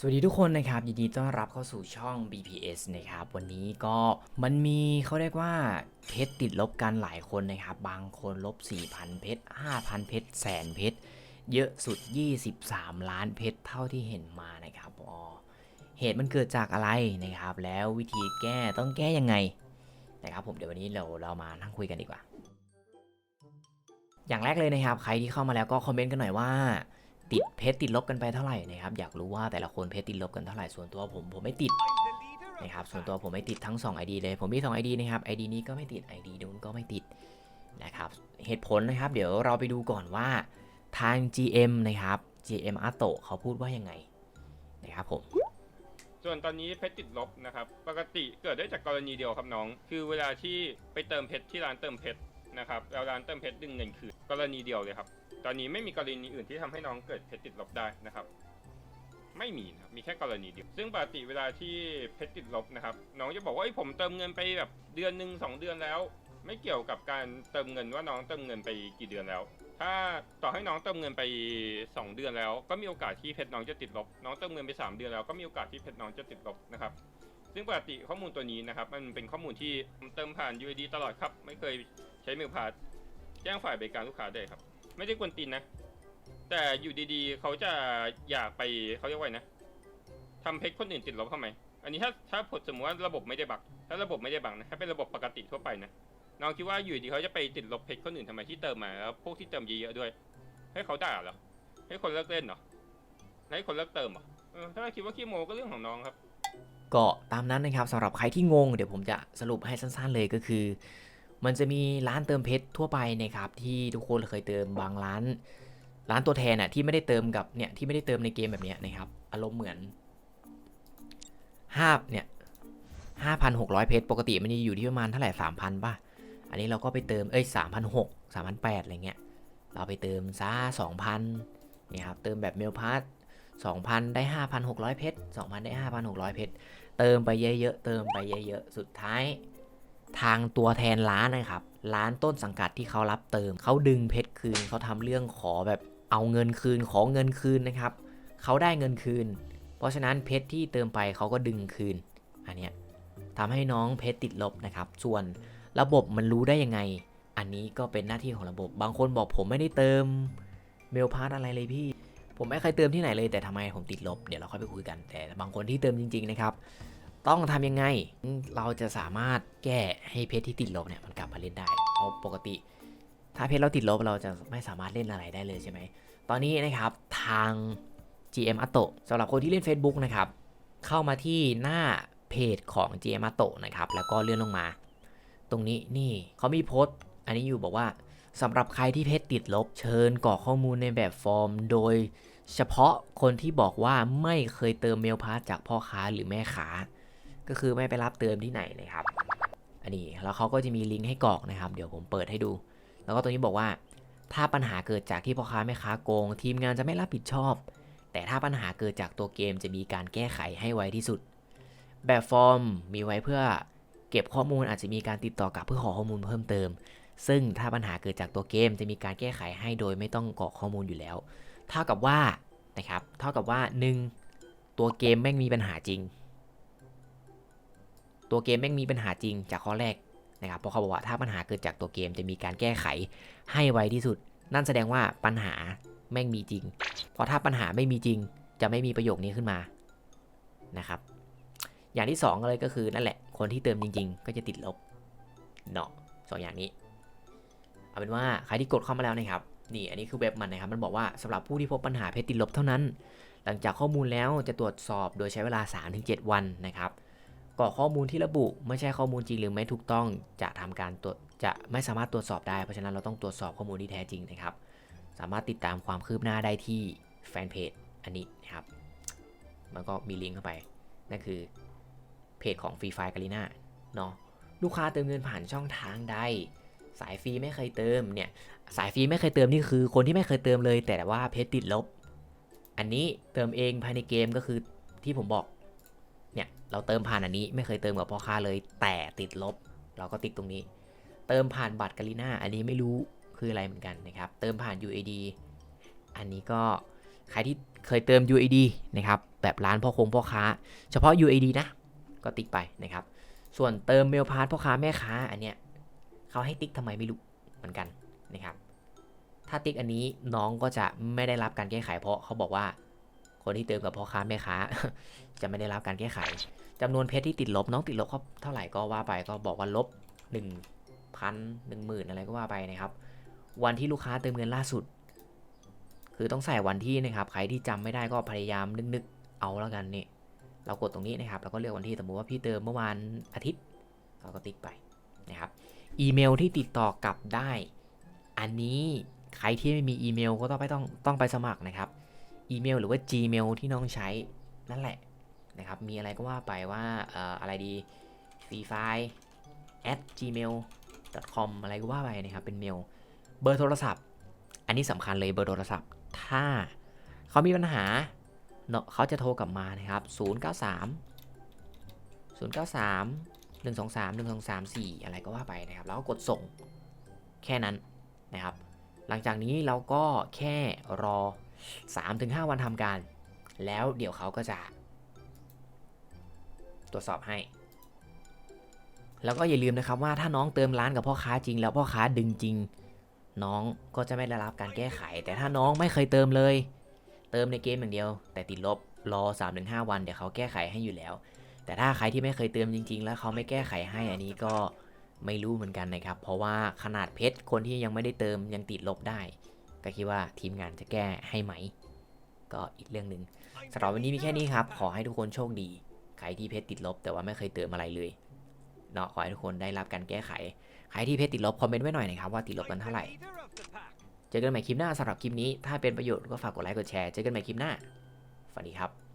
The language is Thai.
สวัสดีทุกคนนะครับยินดีต้อนรับเข้าสู่ช่อง BPS นะครับวันนี้ก็มันมีเขาเรียกว่าเพชรติดลบกันหลายคนนะครับ บางคนลบ 4,000 เพชร 5,000 เพชรแสนเพชร เยอะสุด 23 ล้านเพชรเท่าที่เห็นมานะครับอ๋อเหตุมันเกิดจากอะไรนะครับ แล้ววิธีแก้ต้องแก้ยังไงนะครับ ผมเดี๋ยววันนี้เราเรามานั่งคุยกันดีกว่า อย่างแรกเลยนะครับ ใครที่เข้ามาแล้วก็คอมเมนต์กันหน่อยว่า ติดเพชรติดลบกันไปเท่าไหร่นะครับอยากรู้ว่าแต่ละคนเพชรติดลบกันเท่าไหร่ส่วนตัวผมผมไม่ติดนะครับส่วนตัวผมไม่ติดทั้ง 2 ID เลย ผมมี 2 ID นะครับ ID นี้ก็ไม่ติด ID นู้นก็ไม่ติดนะครับเหตุผลนะครับ เดี๋ยวเราไปดูก่อนว่าทาง GM นะครับ GM อาโตเขาพูดว่ายังไงนะครับผมส่วนตอนนี้เพชรติดลบนะครับ ปกติเกิดได้จากกรณีเดียวครับน้อง คือเวลาที่ไปเติมเพชรที่ร้านเติมเพชร นะครับแล้วร้านเติมเพชรดึงเงินคืนกรณีเดียวเลยครับ ตอนนี้ไม่มีกรณีอื่นที่ทำให้น้องเกิดเพชรติดลบได้นะครับ ไม่มีนะครับมีแค่กรณีเดียว ซึ่งปกติเวลาที่เพชรติดลบนะครับ น้องจะบอกว่าไอ้ผมเติมเงินไปแบบเดือนหนึ่งสองเดือนแล้ว ไม่เกี่ยวกับการเติมเงินว่าน้องเติมเงินไปกี่เดือนแล้ว ถ้าต่อให้น้องเติมเงินไป 2 เดือนแล้ว ก็มีโอกาสที่เพชรน้องจะติดลบ น้องเติมเงินไป 3 เดือนแล้วก็มีโอกาสที่เพชรน้องจะติดลบนะครับซึ่งปกติข้อมูลตัวนี้นะครับ มันเป็นข้อมูลที่เติมผ่าน UID ตลอดครับ ไม่เคย ช้เมลพาสแจ้งฝ่ายบริการลูกค้าได้ครับ ไม่ได้กวนตีนนะ แต่อยู่ดีๆ เขาจะอยากไปเขาเรียกว่านะทำเพชรคนอื่นติดลบทำไม อันนี้ถ้าถ้าผลสมมติว่าระบบไม่ได้บักถ้าระบบไม่ได้บักนะถ้าเป็นระบบปกติทั่วไปนะน้องคิดว่าอยู่ดีเขาจะไปติดลบเพชรคนอื่นทำไมที่เติมมาแล้วพวกที่เติมเยอะๆด้วย ให้เขาด่าเหรอให้คนเลิกเล่นเหรอให้คนเลิกเติมเหรอเออถ้าคิดว่าขี้โมก็เรื่องของน้องครับก็ตามนั้นนะครับสำหรับใครที่งง เดี๋ยวผมจะสรุปให้สั้นๆเลยก็คือ มันจะมีร้านเติมเพชรทั่วไปนะครับที่ทุกคนเคยเติมบางร้าน ร้านตัวแทนอะที่ไม่ได้เติมกับเนี่ยที่ไม่ได้เติมในเกมแบบนี้นะครับอารมณ์เหมือนห้าเนี่ยห้าพันหกร้อยเพชรปกติมันจะอยู่ที่ประมาณเท่าไหร่สามพันป่ะอันนี้เราก็ไปเติมเอ้ยสามพันหกสามพันแปดอะไรเงี้ยเราไปเติมซะสองพันนี่ครับเติมแบบเมลพาสสองพันได้ห้าพันหกร้อยเพชรสองพันได้ห้าพันหกร้อยเพชร เติมไปเยอะๆ เติมไปเยอะๆ สุดท้าย ทางตัวแทนร้านนะครับ ร้านต้นสังกัดที่เขารับเติม เขาดึงเพชรคืน เขาทำเรื่องขอแบบเอาเงินคืน ขอเงินคืนนะครับ เขาได้เงินคืน เพราะฉะนั้นเพชรที่เติมไปเขาก็ดึงคืน อันเนี้ยทำให้น้องเพชรติดลบนะครับ ส่วนระบบมันรู้ได้ยังไง อันนี้ก็เป็นหน้าที่ของระบบ บางคนบอกผมไม่ได้เติมเมลพาสอะไรเลยพี่ ผมไม่เคยเติมที่ไหนเลยแต่ทำไมผมติดลบ เดี๋ยวเราค่อยไปคุยกัน แต่บางคนที่เติมจริง ๆ นะครับ ต้องทำยังไง เราจะสามารถแก้ให้เพชรที่ติดลบเนี่ยมันกลับมาเล่นได้เพราะปกติ ถ้าเพชรเราติดลบเราจะไม่สามารถเล่นอะไรได้เลยใช่ไหม ตอนนี้นะครับทาง GM a t o สำหรับคนที่เล่น Facebook นะครับ เข้ามาที่หน้าเพจของ GM a t o นะครับ แล้วก็เลื่อนลงมา ตรงนี้นี่เขามีโพสต์ อันนี้อยู่บอกว่าสำหรับใครที่เพชรติดลบ เชิญกรอกข้อมูลในแบบฟอร์ม โดยเฉพาะคนที่บอกว่าไม่เคยเติมเมลพาสจากพ่อค้าหรือแม่ค้า ก็คือไม่ไปรับเติมที่ไหนนะครับ อันนี้แล้วเขาก็จะมีลิงก์ให้กรอกนะครับ เดี๋ยวผมเปิดให้ดู แล้วก็ตัวนี้บอกว่า ถ้าปัญหาเกิดจากที่พ่อค้าแม่ค้าโกง ทีมงานจะไม่รับผิดชอบ แต่ถ้าปัญหาเกิดจากตัวเกมจะมีการแก้ไขให้ไวที่สุด แบบฟอร์มมีไว้เพื่อเก็บข้อมูลอาจจะมีการติดต่อกลับเพื่อขอข้อมูลเพิ่มเติม ซึ่งถ้าปัญหาเกิดจากตัวเกมจะมีการแก้ไขให้โดยไม่ต้องกรอกข้อมูลอยู่แล้ว เท่ากับว่านะครับ เท่ากับว่า 1. ตัวเกมแม่งมีปัญหาจริง ตัวเกมแม่งมีปัญหาจริงจากข้อแรกนะครับเพราะเขาบอกว่าถ้าปัญหาเกิดจากตัวเกมจะมีการแก้ไขให้ไวที่สุด นั่นแสดงว่าปัญหาแม่งมีจริง เพราะถ้าปัญหาไม่มีจริงจะไม่มีประโยคนี้ขึ้นมานะครับ อย่างที่2เลยก็คือนั่นแหละ คนที่เติมจริง ๆ ก็จะติดลบเนาะสองอย่างนี้ เอาเป็นว่าใครที่กดเข้ามาแล้วนะครับนี่อันนี้คือเว็บมันนะครับมันบอกว่าสำหรับผู้ที่พบปัญหาเพชรติดลบเท่านั้น หลังจากข้อมูลแล้วจะตรวจสอบโดยใช้เวลา 3-7 วันนะครับ กรอกข้อมูลที่ระบุ ไม่ใช่ข้อมูลจริงหรือไม่ถูกต้องจะทำการตรวจจะไม่สามารถตรวจสอบได้ เพราะฉะนั้นเราต้องตรวจสอบข้อมูลที่แท้จริงนะครับ สามารถติดตามความคืบหน้าได้ที่แฟนเพจอันนี้นะครับ มันก็มีลิงก์เข้าไป นั่นคือเพจของฟรีไฟกาลิน่าเนาะ ลูกค้าเติมเงินผ่านช่องทางใด สายฟรีไม่เคยเติมเนี่ย สายฟรีไม่เคยเติมนี่คือคนที่ไม่เคยเติมเลย แต่ว่าเพชรติดลบ อันนี้เติมเองภายในเกมก็คือที่ผมบอก เนี่ยเราเติมผ่านอันนี้ไม่เคยเติมกับพ่อค้าเลย แต่ติดลบ เราก็ติ๊กตรงนี้ เติมผ่านบัตรกาลิน่าอันนี้ไม่รู้คืออะไรเหมือนกันนะครับ เติมผ่าน UAD อันนี้ก็ใครที่เคยเติม UAD นะครับแบบร้านพ่อคงพ่อค้า เฉพาะ UAD นะ ก็ติ๊กไปนะครับ ส่วนเติมเมลพาร์ทพ่อค้าแม่ค้าอันเนี้ยเขาให้ติ๊กทำไมไม่รู้เหมือนกันนะครับ ถ้าติ๊กอันนี้น้องก็จะไม่ได้รับการแก้ไขเพราะเขาบอกว่า คนที่เติมกับพ่อค้าแม่ค้า จะไม่ได้รับการแก้ไขจำนวนเพชรที่ติดลบน้องติดลบเขาเท่าไหร่ก็ว่าไปก็บอกว่าลบหนึ่งพันหนึ่งหมื่นอะไรก็ว่าไปนะครับ วันที่ลูกค้าเติมเงินล่าสุด คือต้องใส่วันที่นะครับ ใครที่จำไม่ได้ก็พยายามนึกๆเอาแล้วกันนี่เรากดตรงนี้นะครับแล้วก็เลือกวันที่สมมติว่าพี่เติมเมื่อวานอาทิตย์เราก็ติ๊กไปนะครับอีเมลที่ติดต่อกลับได้ อันนี้ใครที่ไม่มีอีเมลก็ต้องไปต้องต้องไปสมัครนะครับ อีเมลหรือว่า Gmail ที่น้องใช้นั่นแหละนะครับ มีอะไรก็ว่าไปว่าอออะไรดี free file at gmail com อะไรก็ว่าไปนะครับ เป็นเมล เบอร์โทรศัพท์ อันนี้สำคัญเลยเบอร์โทรศัพท์ ถ้าเขามีปัญหาเนาะเขาจะโทรกลับมานะครับ 093 093 123 1234 อะไรก็ว่าไปนะครับ แล้วก็กดส่งแค่นั้นนะครับ หลังจากนี้เราก็แค่รอ 3-5 วันทำการ แล้วเดี๋ยวเขาก็จะ ตรวจสอบให้ แล้วก็อย่าลืมนะครับว่าถ้าน้องเติมร้านกับพ่อค้าจริง แล้วพ่อค้าดึงจริง น้องก็จะไม่ได้รับการแก้ไข แต่ถ้าน้องไม่เคยเติมเลย เติมในเกมอย่างเดียว แต่ติดลบรอ 3-5 วันเดี๋ยวเขาแก้ไขให้อยู่แล้ว แต่ถ้าใครที่ไม่เคยเติมจริง ๆ แล้วเขาไม่แก้ไขให้อันนี้ก็ไม่รู้เหมือนกันนะครับ เพราะว่าขนาดเพชรคนที่ยังไม่ได้เติมยังติดลบได้ ก็คิดว่าทีมงานจะแก้ให้ไหม ก็อีกเรื่องหนึ่งสำหรับวันนี้มีแค่นี้ครับ ขอให้ทุกคนโชคดี ใครที่เพชรติดลบ แต่ว่าไม่เคยเติมอะไรเลยเนาะขอให้ทุกคนได้รับการแก้ไข ใครที่เพชรติดลบคอมเมนต์ไว้หน่อยนะครับว่าติดลบกันเท่าไหร่ เจอกันใหม่คลิปหน้าสำหรับคลิปนี้ ถ้าเป็นประโยชน์ก็ฝากกดไลค์กดแชร์ เจอกันใหม่คลิปหน้า สวัสดีครับ